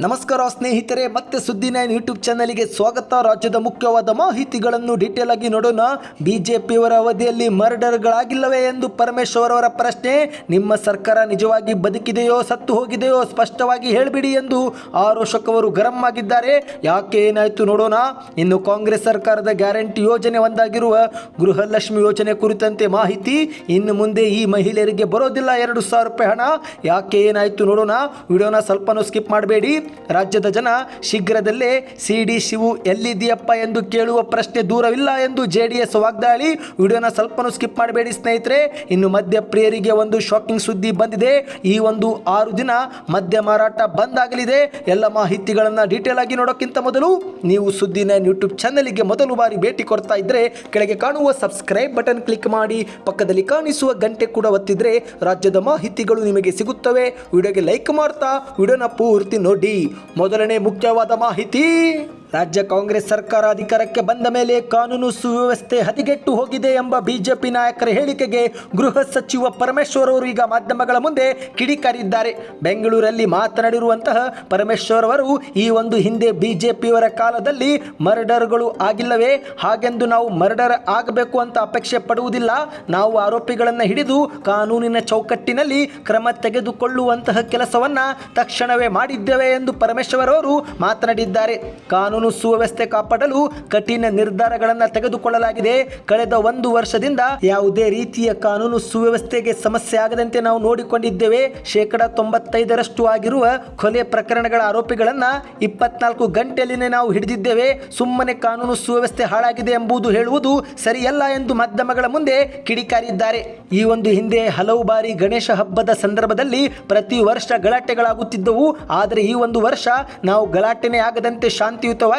ನಮಸ್ಕಾರ ಸ್ನೇಹಿತರೆ, ಮತ್ತೆ ಸುದ್ದಿ ನೈನ್ ಯೂಟ್ಯೂಬ್ ಚಾನಲ್ಗೆ ಸ್ವಾಗತ. ರಾಜ್ಯದ ಮುಖ್ಯವಾದ ಮಾಹಿತಿಗಳನ್ನು ಡೀಟೇಲ್ ಆಗಿ ನೋಡೋಣ. ಬಿಜೆಪಿಯವರ ಅವಧಿಯಲ್ಲಿ ಮರ್ಡರ್ಗಳಾಗಿಲ್ಲವೇ ಎಂದು ಪರಮೇಶ್ವರ್ ಅವರ ಪ್ರಶ್ನೆ. ನಿಮ್ಮ ಸರ್ಕಾರ ನಿಜವಾಗಿ ಬದುಕಿದೆಯೋ, ಸತ್ತು ಹೋಗಿದೆಯೋ ಸ್ಪಷ್ಟವಾಗಿ ಹೇಳಿಬಿಡಿ ಎಂದು ಆರೋಶಕ್ ಅವರು ಗರಂ ಆಗಿದ್ದಾರೆ. ಯಾಕೆ ಏನಾಯಿತು ನೋಡೋಣ. ಇನ್ನು ಕಾಂಗ್ರೆಸ್ ಸರ್ಕಾರದ ಗ್ಯಾರಂಟಿ ಯೋಜನೆ ಒಂದಾಗಿರುವ ಗೃಹಲಕ್ಷ್ಮಿ ಯೋಜನೆ ಕುರಿತಂತೆ ಮಾಹಿತಿ. ಇನ್ನು ಮುಂದೆ ಈ ಮಹಿಳೆಯರಿಗೆ ಬರೋದಿಲ್ಲ ಎರಡು ಸಾವಿರ ರೂಪಾಯಿ ಹಣ. ಯಾಕೆ ಏನಾಯಿತು ನೋಡೋಣ. ವಿಡಿಯೋನ ಸ್ವಲ್ಪನೂ ಸ್ಕಿಪ್ ಮಾಡಬೇಡಿ. ರಾಜ್ಯದ ಜನ ಶೀಘ್ರದಲ್ಲೇ ಸಿ ಡಿ ಶಿವು ಎಲ್ಲಿದೆಯಪ್ಪ ಎಂದು ಕೇಳುವ ಪ್ರಶ್ನೆ ದೂರವಿಲ್ಲ ಎಂದು ಜೆ ಡಿ ಎಸ್ ವಾಗ್ದಾಳಿ. ವಿಡಿಯೋನ ಸ್ವಲ್ಪನೂ ಸ್ಕಿಪ್ ಮಾಡಬೇಡಿ ಸ್ನೇಹಿತರೆ. ಇನ್ನು ಮದ್ಯ ಪ್ರಿಯರಿಗೆ ಒಂದು ಶಾಕಿಂಗ್ ಸುದ್ದಿ ಬಂದಿದೆ. ಈ ಒಂದು ಆರು ದಿನ ಮದ್ಯ ಮಾರಾಟ ಬಂದ್ ಆಗಲಿದೆ. ಎಲ್ಲ ಮಾಹಿತಿಗಳನ್ನು ಡೀಟೇಲ್ ಆಗಿ ನೋಡೋಕ್ಕಿಂತ ಮೊದಲು ನೀವು ಸುದ್ದಿನ ಯೂಟ್ಯೂಬ್ ಚಾನಲ್ಗೆ ಮೊದಲು ಬಾರಿ ಭೇಟಿ ಕೊಡ್ತಾ ಇದ್ರೆ ಕೆಳಗೆ ಕಾಣುವ ಸಬ್ಸ್ಕ್ರೈಬ್ ಬಟನ್ ಕ್ಲಿಕ್ ಮಾಡಿ, ಪಕ್ಕದಲ್ಲಿ ಕಾಣಿಸುವ ಗಂಟೆ ಕೂಡ ಒತ್ತಿದ್ರೆ ರಾಜ್ಯದ ಮಾಹಿತಿಗಳು ನಿಮಗೆ ಸಿಗುತ್ತವೆ. ವಿಡಿಯೋಗೆ ಲೈಕ್ ಮಾಡ್ತಾ, ವಿಡಿಯೋನ ಪೂರ್ತಿ ನೋಡಿ. ಮೊದಲನೇ ಮುಖ್ಯವಾದ ಮಾಹಿತಿ. ರಾಜ್ಯ ಕಾಂಗ್ರೆಸ್ ಸರ್ಕಾರ ಅಧಿಕಾರಕ್ಕೆ ಬಂದ ಮೇಲೆ ಕಾನೂನು ಸುವ್ಯವಸ್ಥೆ ಹದಿಗೆಟ್ಟು ಹೋಗಿದೆ ಎಂಬ ಬಿಜೆಪಿ ನಾಯಕರ ಹೇಳಿಕೆಗೆ ಗೃಹ ಸಚಿವ ಪರಮೇಶ್ವರ್ ಅವರು ಈಗ ಮಾಧ್ಯಮಗಳ ಮುಂದೆ ಕಿಡಿಕಾರಿದ್ದಾರೆ. ಬೆಂಗಳೂರಲ್ಲಿ ಮಾತನಾಡಿರುವಂತಹ ಪರಮೇಶ್ವರ್ ಅವರು, ಈ ಒಂದು ಹಿಂದೆ ಬಿಜೆಪಿಯವರ ಕಾಲದಲ್ಲಿ ಮರ್ಡರ್ಗಳು ಆಗಿಲ್ಲವೇ? ಹಾಗೆಂದು ನಾವು ಮರ್ಡರ್ ಆಗಬೇಕು ಅಂತ ಅಪೇಕ್ಷೆ ಪಡುವುದಿಲ್ಲ. ನಾವು ಆರೋಪಿಗಳನ್ನು ಹಿಡಿದು ಕಾನೂನಿನ ಚೌಕಟ್ಟಿನಲ್ಲಿ ಕ್ರಮ ತೆಗೆದುಕೊಳ್ಳುವಂತಹ ಕೆಲಸವನ್ನ ತಕ್ಷಣವೇ ಮಾಡಿದ್ದೇವೆ ಎಂದು ಪರಮೇಶ್ವರ್ ಅವರು ಮಾತನಾಡಿದ್ದಾರೆ. ಕಾನೂನು ಸುವ್ಯವಸ್ಥೆ ಕಾಪಾಡಲು ಕಠಿಣ ನಿರ್ಧಾರಗಳನ್ನು ತೆಗೆದುಕೊಳ್ಳಲಾಗಿದೆ. ಕಳೆದ ಒಂದು ವರ್ಷದಿಂದ ಯಾವುದೇ ರೀತಿಯ ಕಾನೂನು ಸುವ್ಯವಸ್ಥೆಗೆ ಸಮಸ್ಯೆ ಆಗದಂತೆ ನಾವು ನೋಡಿಕೊಂಡಿದ್ದೇವೆ. ಶೇಕಡ ತೊಂಬತ್ತೈದರಷ್ಟು ಆಗಿರುವ ಕೊಲೆ ಪ್ರಕರಣಗಳ ಆರೋಪಿಗಳನ್ನ ಇಪ್ಪತ್ನಾಲ್ಕು ಗಂಟೆಯಲ್ಲಿನೇ ನಾವು ಹಿಡಿದಿದ್ದೇವೆ. ಸುಮ್ಮನೆ ಕಾನೂನು ಸುವ್ಯವಸ್ಥೆ ಹಾಳಾಗಿದೆ ಎಂಬುದು ಹೇಳುವುದು ಸರಿಯಲ್ಲ ಎಂದು ಮಾಧ್ಯಮಗಳ ಮುಂದೆ ಕಿಡಿಕಾರಿದ್ದಾರೆ. ಈ ಒಂದು ಹಿಂದೆ ಹಲವು ಬಾರಿ ಗಣೇಶ ಹಬ್ಬದ ಸಂದರ್ಭದಲ್ಲಿ ಪ್ರತಿ ವರ್ಷ ಗಲಾಟೆಗಳಾಗುತ್ತಿದ್ದವು. ಆದರೆ ಈ ಒಂದು ವರ್ಷ ನಾವು ಗಲಾಟೆನೇ ಆಗದಂತೆ ಶಾಂತಿಯುತವಾಗಿ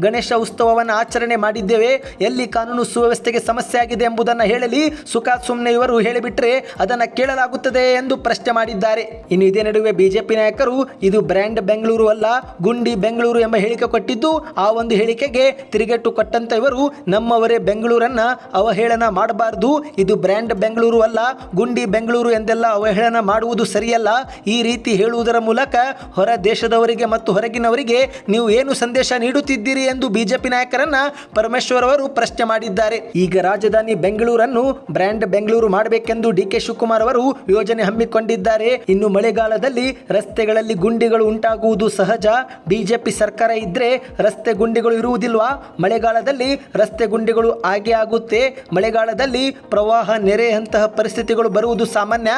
ಗಣೇಶ ಉತ್ಸವವನ್ನು ಆಚರಣೆ ಮಾಡಿದ್ದೇವೆ. ಎಲ್ಲಿ ಕಾನೂನು ಸುವ್ಯವಸ್ಥೆಗೆ ಸಮಸ್ಯೆ ಆಗಿದೆ ಎಂಬುದನ್ನು ಹೇಳಲಿ. ಸುಖ ಸುಮ್ಮನೆ ಇವರು ಹೇಳಿಬಿಟ್ರೆ ಅದನ್ನು ಕೇಳಲಾಗುತ್ತದೆ ಎಂದು ಪ್ರಶ್ನೆ ಮಾಡಿದ್ದಾರೆ. ಇನ್ನು ಇದೇ ನಡುವೆ ಬಿಜೆಪಿ ನಾಯಕರು, ಇದು ಬ್ರ್ಯಾಂಡ್ ಬೆಂಗಳೂರು ಅಲ್ಲ, ಗುಂಡಿ ಬೆಂಗಳೂರು ಎಂಬ ಹೇಳಿಕೆ ಕೊಟ್ಟಿದ್ದು, ಆ ಒಂದು ಹೇಳಿಕೆಗೆ ತಿರುಗೇಟು ಕೊಟ್ಟಂತ ಇವರು, ನಮ್ಮವರೇ ಬೆಂಗಳೂರನ್ನ ಅವಹೇಳನ ಮಾಡಬಾರದು. ಇದು ಬ್ರ್ಯಾಂಡ್ ಬೆಂಗಳೂರು ಅಲ್ಲ, ಗುಂಡಿ ಬೆಂಗಳೂರು ಎಂದೆಲ್ಲ ಅವಹೇಳನ ಮಾಡುವುದು ಸರಿಯಲ್ಲ. ಈ ರೀತಿ ಹೇಳುವುದರ ಮೂಲಕ ಹೊರ ದೇಶದವರಿಗೆ ಮತ್ತು ಹೊರಗಿನವರಿಗೆ ನೀವು ಏನು ಸಂದೇಶ ನೀಡುತ್ತಿದ್ದೀರಿ ಎಂದು ಬಿಜೆಪಿ ನಾಯಕರನ್ನ ಪರಮೇಶ್ವರ್ ಅವರು ಪ್ರಶ್ನೆ ಮಾಡಿದ್ದಾರೆ. ಈಗ ರಾಜಧಾನಿ ಬೆಂಗಳೂರನ್ನು ಬ್ರ್ಯಾಂಡ್ ಬೆಂಗಳೂರು ಮಾಡಬೇಕೆಂದು ಡಿ ಕೆ ಶಿವಕುಮಾರ್ ಅವರು ಯೋಜನೆ ಹಮ್ಮಿಕೊಂಡಿದ್ದಾರೆ. ಇನ್ನು ಮಳೆಗಾಲದಲ್ಲಿ ರಸ್ತೆಗಳಲ್ಲಿ ಗುಂಡಿಗಳು ಉಂಟಾಗುವುದು ಸಹಜ. ಬಿಜೆಪಿ ಸರ್ಕಾರ ಇದ್ರೆ ರಸ್ತೆ ಗುಂಡಿಗಳು ಇರುವುದಿಲ್ವಾ? ಮಳೆಗಾಲದಲ್ಲಿ ರಸ್ತೆ ಗುಂಡಿಗಳು ಆಗೇ ಆಗುತ್ತೆ. ಮಳೆಗಾಲದಲ್ಲಿ ಪ್ರವಾಹ ನೆರೆಯಂತಹ ಪರಿಸ್ಥಿತಿಗಳು ಬರುವುದು ಸಾಮಾನ್ಯ.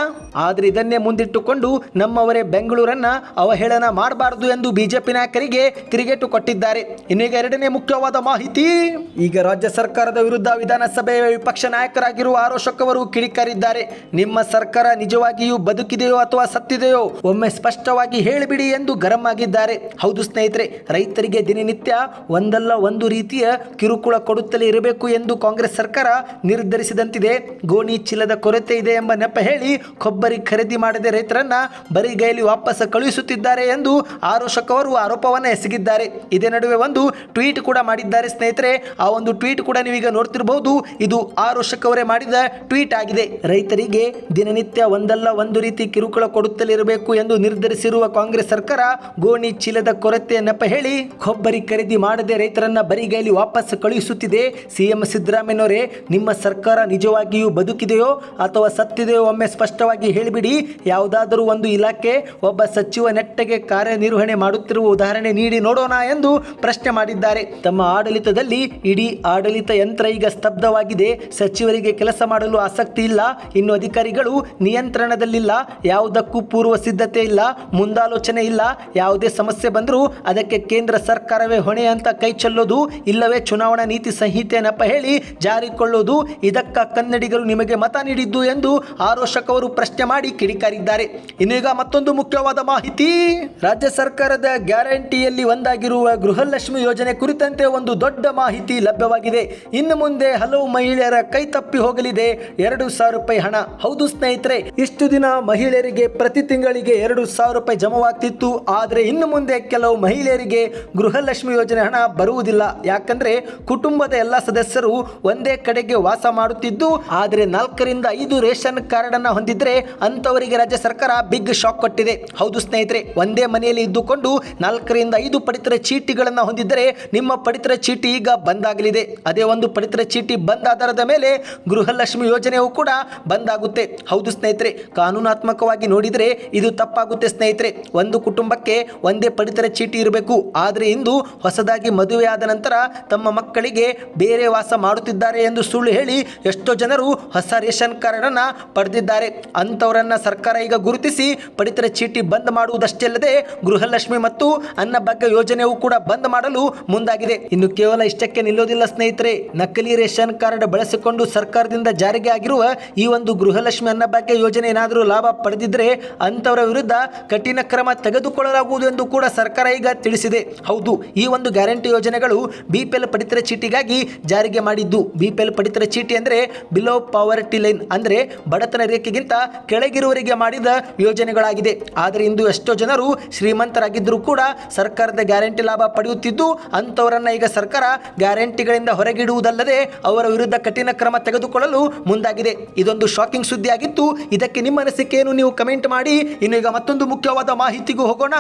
ಆದ್ರೆ ಇದನ್ನೇ ಮುಂದಿಟ್ಟುಕೊಂಡು ನಮ್ಮವರೇ ಬೆಂಗಳೂರನ್ನ ಅವಹೇಳನ ಮಾಡಬಾರದು ಎಂದು ಬಿಜೆಪಿ ನಾಯಕರಿಗೆ ತಿರುಗೇಟು ಕೊಟ್ಟಿದ್ದಾರೆ. ಇನ್ನೀಗ ಎರಡನೇ ಮುಖ್ಯವಾದ ಮಾಹಿತಿ. ಈಗ ರಾಜ್ಯ ಸರ್ಕಾರದ ವಿರುದ್ಧ ವಿಧಾನಸಭೆಯ ವಿಪಕ್ಷ ನಾಯಕರಾಗಿರುವ ಆರೋಶಕ್ ಅವರು ಕಿಡಿಕಾರಿದ್ದಾರೆ. ನಿಮ್ಮ ಸರ್ಕಾರ ನಿಜವಾಗಿಯೂ ಬದುಕಿದೆಯೋ ಅಥವಾ ಸತ್ತಿದೆಯೋ ಒಮ್ಮೆ ಸ್ಪಷ್ಟವಾಗಿ ಹೇಳಿಬಿಡಿ ಎಂದು ಗರಂ ಆಗಿದ್ದಾರೆ. ಹೌದು ಸ್ನೇಹಿತರೆ, ರೈತರಿಗೆ ದಿನನಿತ್ಯ ಒಂದಲ್ಲ ಒಂದು ರೀತಿಯ ಕಿರುಕುಳ ಕೊಡುತ್ತಲೇ ಇರಬೇಕು ಎಂದು ಕಾಂಗ್ರೆಸ್ ಸರ್ಕಾರ ನಿರ್ಧರಿಸಿದಂತಿದೆ. ಗೋಣಿ ಚೀಲದ ಕೊರತೆ ಇದೆ ಎಂಬ ನೆಪ ಹೇಳಿ ಕೊಬ್ಬರಿ ಖರೀದಿ ಮಾಡದೆ ರೈತರನ್ನ ಬರಿಗೈಲಿ ವಾಪಸ್ ಕಳುಹಿಸುತ್ತಿದ್ದಾರೆ ಎಂದು ಆರೋಶಕ್ ಅವರು ಆರೋಪವನ್ನು ಎಸಗಿದ್ದಾರೆ. ಇದೇ ನಡುವೆ ಒಂದು ಟ್ವೀಟ್ ಕೂಡ ಮಾಡಿದ್ದಾರೆ ಸ್ನೇಹಿತರೆ. ಆ ಒಂದು ಟ್ವೀಟ್ ಕೂಡ ನೀವೀಗ ನೋಡ್ತಿರಬಹುದು ಇದು ಆರೋಶಕ್ ಅವರೇ ಮಾಡಿದ ಟ್ವೀಟ್ ಆಗಿದೆ. ರೈತರಿಗೆ ದಿನನಿತ್ಯ ಒಂದಲ್ಲ ಒಂದು ರೀತಿ ಕಿರುಕುಳ ಕೊಡುತ್ತಲೇ ಇರಬೇಕು ಎಂದು ನಿರ್ಧರಿಸಿರುವ ಕಾಂಗ್ರೆಸ್ ಸರ್ಕಾರ ಗೋಣಿ ಚೀಲದ ಕೊರತೆ ನೆಪ ಹೇಳಿ, ಕೊಬ್ಬರಿ ಖರೀದಿ ಮಾಡದೆ ರೈತರನ್ನ ಬರಿಗೈಲಿ ವಾಪಸ್ ಕಳುಹಿಸುತ್ತಿದೆ. ಸಿಎಂ ಸಿದ್ದರಾಮಯ್ಯನವರೇ, ನಿಮ್ಮ ಸರ್ಕಾರ ನಿಜವಾಗಿಯೂ ಬದುಕಿದೆಯೋ ಅಥವಾ ಸತ್ತಿದೆಯೋ ಒಮ್ಮೆ ಸ್ಪಷ್ಟವಾಗಿ ಹೇಳಿಬಿಡಿ. ಯಾವುದಾದರೂ ಒಂದು ಇಲಾಖೆ ಒಬ್ಬ ಸಚಿವ ನೆಟ್ಟಗೆ ಕಾರ್ಯನಿರ್ವಹಣೆ ಮಾಡುತ್ತಿರುವ ಉದಾಹರಣೆ ನೀಡಿ ನೋಡೋಣ ಎಂದು ಪ್ರಶ್ನೆ ಮಾಡಿದ್ದಾರೆ. ತಮ್ಮ ಆಡಳಿತದಲ್ಲಿ ಇಡೀ ಆಡಳಿತ ಯಂತ್ರ ಈಗ ಸ್ತಬ್ಧವಾಗಿದೆ. ಸಚಿವರಿಗೆ ಕೆಲಸ ಮಾಡಲು ಆಸಕ್ತಿ ಇಲ್ಲ. ಇನ್ನು ಅಧಿಕಾರಿಗಳು ನಿಯಂತ್ರಣದಲ್ಲಿಲ್ಲ. ಯಾವುದಕ್ಕೂ ಪೂರ್ವ ಸಿದ್ಧತೆ ಇಲ್ಲ. ಮುಂದಾಲೋಚನೆ ಇಲ್ಲ. ಯಾವುದೇ ಸಮಸ್ಯೆ ಬಂದರೂ ಅದಕ್ಕೆ ಕೇಂದ್ರ ಸರ್ಕಾರವೇ ಹೊಣೆ ಅಂತ ಕೈ ಚೆಲ್ಲೋದು, ಇಲ್ಲವೇ ಚುನಾವಣಾ ನೀತಿ ಸಂಹಿತೆ ನೆಪ ಹೇಳಿ ಜಾರಿಕೊಳ್ಳೋದು. ಇದಕ್ಕ ಕನ್ನಡಿಗರು ನಿಮಗೆ ಮತ ನೀಡಿದ್ದು ಎಂದು ಆರೋಷಕವರು ಪ್ರಶ್ನೆ ಮಾಡಿ ಕಿಡಿಕಾರಿದ್ದಾರೆ. ಇನ್ನೀಗ ಮತ್ತೊಂದು ಮುಖ್ಯವಾದ ಮಾಹಿತಿ. ರಾಜ್ಯ ಸರ್ಕಾರದ ಗ್ಯಾರಂಟಿಯಲ್ಲಿ ಒಂದಾಗಿರುವ ಗೃಹ ಗೃಹಲಕ್ಷ್ಮಿ ಯೋಜನೆ ಕುರಿತಂತೆ ಒಂದು ದೊಡ್ಡ ಮಾಹಿತಿ ಲಭ್ಯವಾಗಿದೆ. ಇನ್ನು ಮುಂದೆ ಹಲವು ಮಹಿಳೆಯರ ಕೈ ತಪ್ಪಿ ಹೋಗಲಿದೆ. ಎರಡು ಸಾವಿರ ರೂಪಾಯಿ ಹಣ. ಹೌದು ಸ್ನೇಹಿತರೆ, ಇಷ್ಟು ದಿನ ಮಹಿಳೆಯರಿಗೆ ಪ್ರತಿ ತಿಂಗಳಿಗೆ ಎರಡು ಸಾವಿರ ರೂಪಾಯಿ ಜಮವಾಗ್ತಿತ್ತು. ಆದರೆ ಇನ್ನು ಮುಂದೆ ಕೆಲವು ಮಹಿಳೆಯರಿಗೆ ಗೃಹಲಕ್ಷ್ಮಿ ಯೋಜನೆ ಹಣ ಬರುವುದಿಲ್ಲ. ಯಾಕಂದ್ರೆ ಕುಟುಂಬದ ಎಲ್ಲ ಸದಸ್ಯರು ಒಂದೇ ಕಡೆಗೆ ವಾಸ ಮಾಡುತ್ತಿದ್ದು, ಆದರೆ ನಾಲ್ಕರಿಂದ ಐದು ರೇಷನ್ ಕಾರ್ಡ್ ಅನ್ನ ಹೊಂದಿದ್ರೆ ಅಂತವರಿಗೆ ರಾಜ್ಯ ಸರ್ಕಾರ ಬಿಗ್ ಶಾಕ್ ಕೊಟ್ಟಿದೆ. ಹೌದು ಸ್ನೇಹಿತರೆ, ಒಂದೇ ಮನೆಯಲ್ಲಿ ಇದ್ದುಕೊಂಡು ನಾಲ್ಕರಿಂದ ಐದು ಪಡಿತರ ಚೀಟಿಗಳನ್ನ ಹೊಂದಿದ್ದರೆ ನಿಮ್ಮ ಪಡಿತರ ಚೀಟಿ ಈಗ ಬಂದಾಗಲಿದೆ. ಅದೇ ಒಂದು ಪಡಿತರ ಚೀಟಿ ಬಂದ್ ಆಧಾರದ ಮೇಲೆ ಗೃಹಲಕ್ಷ್ಮಿ ಯೋಜನೆಯು ಕೂಡ ಬಂದಾಗುತ್ತೆ. ಹೌದು ಸ್ನೇಹಿತರೆ, ಕಾನೂನಾತ್ಮಕವಾಗಿ ನೋಡಿದರೆ ಇದು ತಪ್ಪಾಗುತ್ತೆ ಸ್ನೇಹಿತರೆ. ಒಂದು ಕುಟುಂಬಕ್ಕೆ ಒಂದೇ ಪಡಿತರ ಚೀಟಿ ಇರಬೇಕು. ಆದರೆ ಇಂದು ಹೊಸದಾಗಿ ಮದುವೆಯಾದ ನಂತರ ತಮ್ಮ ಮಕ್ಕಳಿಗೆ ಬೇರೆ ವಾಸ ಮಾಡುತ್ತಿದ್ದಾರೆ ಎಂದು ಸುಳ್ಳು ಹೇಳಿ ಎಷ್ಟೋ ಜನರು ಹೊಸ ರೇಷನ್ ಕಾರ್ಡನ್ನು ಪಡೆದಿದ್ದಾರೆ. ಅಂಥವರನ್ನು ಸರ್ಕಾರ ಈಗ ಗುರುತಿಸಿ ಪಡಿತರ ಚೀಟಿ ಬಂದ್ ಮಾಡುವುದಷ್ಟೇ ಅಲ್ಲದೆ ಗೃಹಲಕ್ಷ್ಮಿ ಮತ್ತು ಅನ್ನಭಾಗ್ಯ ಯೋಜನೆಯು ಕೂಡ ಬಂದ್ ಮಾಡಲು ಮುಂದಾಗಿದೆ. ಇನ್ನು ಕೇವಲ ಇಷ್ಟಕ್ಕೆ ನಿಲ್ಲೋದಿಲ್ಲ ಸ್ನೇಹಿತರೆ, ನಕಲಿ ರೇಷನ್ ಕಾರ್ಡ್ ಬಳಸಿಕೊಂಡು ಸರ್ಕಾರದಿಂದ ಜಾರಿಗೆ ಆಗಿರುವ ಈ ಒಂದು ಗೃಹಲಕ್ಷ್ಮಿ ಅನ್ನಭಾಗ್ಯ ಯೋಜನೆ ಏನಾದರೂ ಲಾಭ ಪಡೆದಿದ್ರೆ ಅಂತವರ ವಿರುದ್ಧ ಕಠಿಣ ಕ್ರಮ ತೆಗೆದುಕೊಳ್ಳಲಾಗುವುದು ಎಂದು ಕೂಡ ಸರ್ಕಾರ ಈಗ ತಿಳಿಸಿದೆ. ಹೌದು, ಈ ಒಂದು ಗ್ಯಾರಂಟಿ ಯೋಜನೆಗಳು ಬಿಪಿಎಲ್ ಪಡಿತರ ಚೀಟಿಗಾಗಿ ಜಾರಿಗೆ ಮಾಡಿದ್ದು. ಬಿಪಿಎಲ್ ಪಡಿತರ ಚೀಟಿ ಅಂದ್ರೆ ಬಿಲೋ ಪಾವರ್ಟಿ ಲೈನ್ ಅಂದ್ರೆ ಬಡತನ ರೇಖೆಗಿಂತ ಕೆಳಗಿರುವವರಿಗೆ ಮಾಡಿದ ಯೋಜನೆಗಳಾಗಿದೆ. ಆದರೆ ಇಂದು ಎಷ್ಟೋ ಜನರು ಶ್ರೀಮಂತರಾಗಿದ್ದರೂ ಕೂಡ ಸರ್ಕಾರದ ಗ್ಯಾರಂಟಿ ಲಾಭ ಪಡೆಯುತ್ತಿದ್ದು ಅಂಥವರನ್ನು ಈಗ ಸರ್ಕಾರ ಗ್ಯಾರಂಟಿಗಳಿಂದ ಹೊರಗಿಡುವುದಲ್ಲದೆ ಅವರ ವಿರುದ್ಧ ಕಠಿಣ ಕ್ರಮ ತೆಗೆದುಕೊಳ್ಳಲು ಮುಂದಾಗಿದೆ. ಇದೊಂದು ಶಾಕಿಂಗ್ ಸುದ್ದಿ ಆಗಿತ್ತು ಇದಕ್ಕೆ ನಿಮ್ಮ ಅನಿಸಿಕೆಯನ್ನು ನೀವು ಕಮೆಂಟ್ ಮಾಡಿ. ಇನ್ನು ಈಗ ಮತ್ತೊಂದು ಮುಖ್ಯವಾದ ಮಾಹಿತಿಗೂ ಹೋಗೋಣ.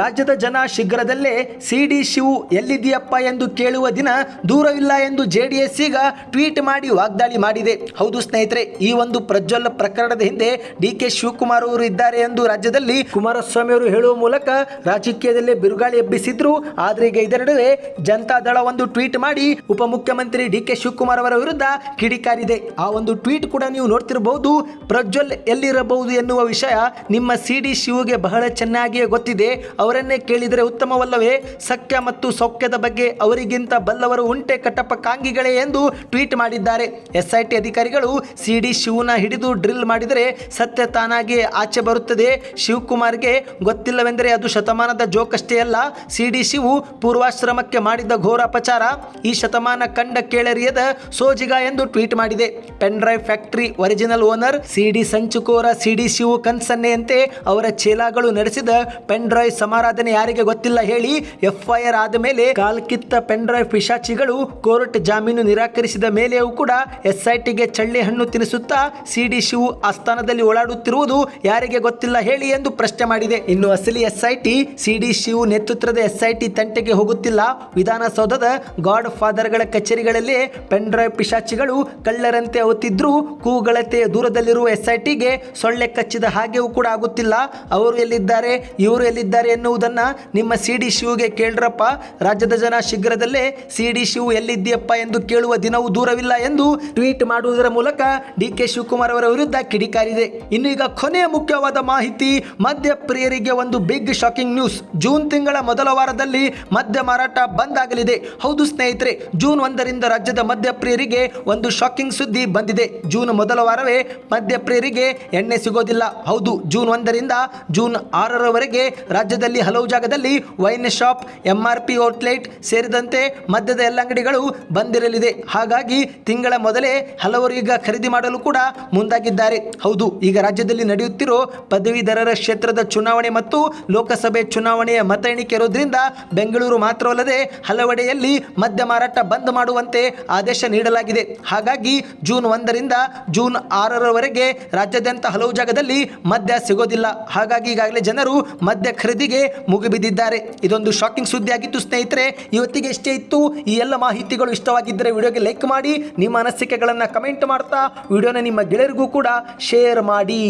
ರಾಜ್ಯದ ಜನ ಶೀಘ್ರದಲ್ಲೇ ಸಿ ಡಿ ಶಿವು ಎಲ್ಲಿದೆಯಪ್ಪ ಎಂದು ಕೇಳುವ ದಿನ ದೂರವಿಲ್ಲ ಎಂದು ಜೆಡಿಎಸ್ ಈಗ ಟ್ವೀಟ್ ಮಾಡಿ ವಾಗ್ದಾಳಿ ಮಾಡಿದೆ. ಹೌದು ಸ್ನೇಹಿತರೆ, ಈ ಒಂದು ಪ್ರಜ್ವಲ್ ಪ್ರಕರಣದ ಹಿಂದೆ ಡಿ ಕೆ ಶಿವಕುಮಾರ್ ಅವರು ಇದ್ದಾರೆ ಎಂದು ರಾಜ್ಯದಲ್ಲಿ ಕುಮಾರಸ್ವಾಮಿ ಅವರು ಹೇಳುವ ಮೂಲಕ ರಾಜಕೀಯದಲ್ಲೇ ಬಿರುಗಾಳಿ ಎಬ್ಬಿಸಿದ್ರು. ಆದ್ರೆ ಈಗ ಇದರ ನಡುವೆ ಜನತಾ ದಳ ಒಂದು ಟ್ವೀಟ್ ಮಾಡಿ ಉಪಮುಖ್ಯಮಂತ್ರಿ ಡಿ ಕೆ ಶಿವಕುಮಾರ್ ಅವರ ವಿರುದ್ಧ ಕಿಡಿಕಾರಿದೆ. ಆ ಒಂದು ಟ್ವೀಟ್ ಕೂಡ ನೀವು ನೋಡ್ತಿರಬಹುದು. ಪ್ರಜ್ವಲ್ ಎಲ್ಲಿರಬಹುದು ಎನ್ನುವ ವಿಷಯ ನಿಮ್ಮ ಸಿ ಡಿ ಶಿವಗೆ ಬಹಳ ಚೆನ್ನಾಗಿಯೇ ಗೊತ್ತಿದೆ. ಅವರನ್ನೇ ಕೇಳಿದರೆ ಉತ್ತಮವಲ್ಲವೇ? ಸಖ್ಯ ಮತ್ತು ಸೌಖ್ಯದ ಬಗ್ಗೆ ಅವರಿಗಿಂತ ಬಲ್ಲವರು ಉಂಟೆ ಕಟ್ಟಪ್ಪ ಕಾಂಗಿಗಳೇ ಎಂದು ಟ್ವೀಟ್ ಮಾಡಿದ್ದಾರೆ. ಎಸ್ ಐ ಟಿ ಅಧಿಕಾರಿಗಳು ಸಿ ಡಿ ಶಿವನ ಹಿಡಿದು ಡ್ರಿಲ್ ಮಾಡಿದರೆ ಸತ್ಯ ತಾನಾಗಿ ಆಚೆ ಬರುತ್ತದೆ. ಶಿವಕುಮಾರ್ಗೆ ಗೊತ್ತಿಲ್ಲವೆಂದರೆ ಅದು ಶತಮಾನದ ಜೋಕಷ್ಟೇ ಅಲ್ಲ. ಸಿ ಡಿ ಶಿವು ಪೂರ್ವಾಶ್ರಮಕ್ಕೆ ಮಾಡಿದ ಘೋರ ಅಪಚಾರ ಈ ಶತಮಾನ ಕಂಡ ಕೇಳರಿಯದ ಸೋಜಿಗ ಎಂದು ಟ್ವೀಟ್ ಮಾಡಿದೆ. Pen drive factory original owner CD ಸಂಚುಕೋರ CD Shivu ಕನ್ಸನ್ನೆಯಂತೆ ಅವರ ಚೇಲಾಗಳು ನಡೆಸಿದ ಪೆನ್ ಡ್ರೈವ್ ಸಮಾರಾಧನೆ ಯಾರಿಗೆ ಗೊತ್ತಿಲ್ಲ ಹೇಳಿ ಎಫ್ಐಆರ್ ಆದ ಮೇಲೆ ಕಾಲ್ಕಿತ್ತ ಪೆನ್ ಡ್ರೈವ್ ಪಿಶಾಚಿಗಳು ಕೋರ್ಟ್ ಜಾಮೀನು ನಿರಾಕರಿಸಿದ ಮೇಲೆಯೂ ಕೂಡ ಎಸ್ಐಟಿಗೆ ಚಳ್ಳೆ ಹಣ್ಣು ತಿನ್ನಿಸುತ್ತಾ ಸಿಡಿ ಶಿವು ಆಸ್ಥಾನದಲ್ಲಿ ಓಡಾಡುತ್ತಿರುವುದು ಯಾರಿಗೆ ಗೊತ್ತಿಲ್ಲ ಹೇಳಿ ಎಂದು ಪ್ರಶ್ನೆ ಮಾಡಿದೆ. ಇನ್ನು ಅಸಲಿ ಎಸ್ಐಟಿ ಸಿಡಿ ಶಿವು ನೇತೃತ್ವದ ಎಸ್ಐಟಿ ತಂಟೆಗೆ ಹೋಗುತ್ತಿಲ್ಲ. ವಿಧಾನಸೌಧದ ಗಾಡ್ ಫಾದರ್ಗಳ ಕಚೇರಿಗಳಲ್ಲಿ ಪೆನ್ ಡ್ರೈವ್ ಪಿಶಾಚಿಗಳು ಕಳ್ಳರಂತೆ ಅವತ್ತಿದ್ರು ಕೂಗಳತೆ ದೂರದಲ್ಲಿರುವ ಎಸ್ಐಟಿಗೆ ಸೊಳ್ಳೆ ಕಚ್ಚಿದ ಹಾಗೆಯೂ ಕೂಡ ಆಗುತ್ತಿಲ್ಲ. ಅವರು ಎಲ್ಲಿದ್ದಾರೆ, ಇವರು ಎಲ್ಲಿದ್ದಾರೆ ಎನ್ನುವುದನ್ನು ನಿಮ್ಮ ಸಿ ಡಿ ಶಿವಗೆ ಕೇಳ್ರಪ್ಪ. ರಾಜ್ಯದ ಜನ ಶೀಘ್ರದಲ್ಲೇ ಸಿ ಡಿ ಶಿವು ಎಲ್ಲಿದ್ದೀಯಪ್ಪ ಎಂದು ಕೇಳುವ ದಿನವೂ ದೂರವಿಲ್ಲ ಎಂದು ಟ್ವೀಟ್ ಮಾಡುವುದರ ಮೂಲಕ ಡಿ ಕೆ ಶಿವಕುಮಾರ್ ಅವರ ವಿರುದ್ಧ ಕಿಡಿಕಾರಿದೆ. ಇನ್ನು ಈಗ ಕೊನೆಯ ಮುಖ್ಯವಾದ ಮಾಹಿತಿ, ಮಧ್ಯಪ್ರಿಯರಿಗೆ ಒಂದು ಬಿಗ್ ಶಾಕಿಂಗ್ ನ್ಯೂಸ್. ಜೂನ್ ತಿಂಗಳ ಮೊದಲ ವಾರದಲ್ಲಿ ಮದ್ಯ ಮಾರಾಟ ಬಂದ್ ಆಗಲಿದೆ ಹೌದು ಸ್ನೇಹಿತರೆ, ಜೂನ್ ಒಂದರಿಂದ ರಾಜ್ಯದ ಮದ್ಯ ಪ್ರಿಯರಿಗೆ ಒಂದು ಶಾಕಿಂಗ್ ಸುದ್ದಿ ಬಂದಿದೆ. ಜೂನ್ ಮೊದಲ ವಾರವೇ ಮದ್ಯ ಪ್ರಿಯರಿಗೆ ಎಣ್ಣೆ ಸಿಗೋದಿಲ್ಲ. ಹೌದು, ಜೂನ್ ಒಂದರಿಂದ ಜೂನ್ ಆರರವರೆಗೆ ರಾಜ್ಯದಲ್ಲಿ ಹಲವು ಜಾಗದಲ್ಲಿ wine shop M R P outlet ಸೇರಿದಂತೆ ಮದ್ಯದ ಎಲ್ಲ ಅಂಗಡಿಗಳು ಬಂದಿರಲಿದೆ. ಹಾಗಾಗಿ ತಿಂಗಳ ಮೊದಲೇ ಹಲವರು ಈಗ ಖರೀದಿ ಮಾಡಲು ಕೂಡ ಮುಂದಾಗಿದ್ದಾರೆ. ಹೌದು, ಈಗ ರಾಜ್ಯದಲ್ಲಿ ನಡೆಯುತ್ತಿರೋ ಪದವೀಧರರ ಕ್ಷೇತ್ರದ ಚುನಾವಣೆ ಮತ್ತು ಲೋಕಸಭೆ ಚುನಾವಣೆಯ ಮತ ಎಣಿಕೆ ಇರೋದ್ರಿಂದ ಬೆಂಗಳೂರು ಮಾತ್ರವಲ್ಲದೆ ಹಲವೆಡೆಯಲ್ಲಿ ಮದ್ಯ ಮಾರಾಟ ಬಂದ್ ಮಾಡುವಂತೆ ಆದೇಶ ನೀಡಲಾಗಿದೆ. ಹಾಗಾಗಿ ಜೂನ್ ಒಂದರಿಂದ ಜೂನ್ ಆರರವರೆಗೆ ರಾಜ್ಯಾದ್ಯಂತ ಹಲವು ಜಾಗದಲ್ಲಿ ಮದ್ಯ ಸಿಗೋದಿಲ್ಲ. ಹಾಗಾಗಿ ಈಗಾಗಲೇ ಜನರು ಮದ್ಯ ಖರೀದಿಗೆ ಮುಗಿಬಿದ್ದಿದ್ದಾರೆ. ಇದೊಂದು ಶಾಕಿಂಗ್ ಸುದ್ದಿ ಆಗಿತ್ತು ಸ್ನೇಹಿತರೆ. ಇವತ್ತಿಗೆ ಇಷ್ಟೇ ಇತ್ತು. ಈ ಎಲ್ಲ ಮಾಹಿತಿಗಳು ಇಷ್ಟವಾಗಿದ್ದರೆ ವಿಡಿಯೋಗೆ ಲೈಕ್ ಮಾಡಿ, ನಿಮ್ಮ ಅನಿಸಿಕೆಗಳನ್ನು ಕಮೆಂಟ್ ಮಾಡ್ತಾ, ವಿಡಿಯೋನ ನಿಮ್ಮ ಗೆಳೆಯರಿಗೂ ಕೂಡ ಶೇರ್ ಮಾಡಿ.